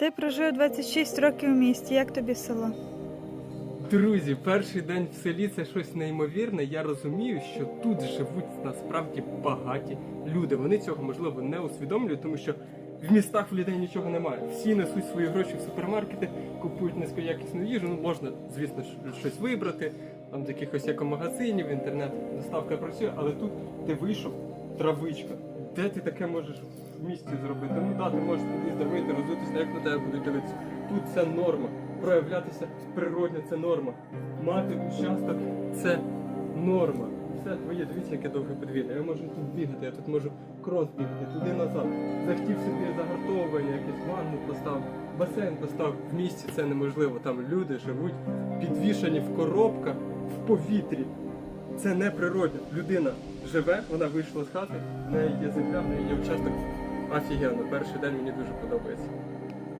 Ти прожив 26 років у місті. Як тобі село? Друзі, перший день в селі це щось неймовірне. Я розумію, що тут живуть насправді багаті люди. Вони цього можливо не усвідомлюють, тому що в містах в людей нічого немає. Всі несуть свої гроші в супермаркети, купують низькоякісну їжу. Ну можна, звісно, щось вибрати. Там з якихось екомагазинів, інтернет доставка працює, але тут ти вийшов, травичка. Де ти таке можеш в місті зробити? Ну да, ти можеш під'їзд вийти, роздутися, як на тебе будуть дивитися. Тут це норма. Проявлятися природньо це норма. Мати участок це норма. Все твоє, дивіться, яке довге подвір'я. Я можу тут бігати, я тут можу крос бігати, туди назад. Захотів собі загартовування, якесь ванну постав, басейн постав. В місті це неможливо. Там люди живуть підвішані в коробках в повітрі. Це не природно. Людина живе, вона вийшла з хати, в неї є земля, в неї є участок. Офігенно, перший день мені дуже подобається.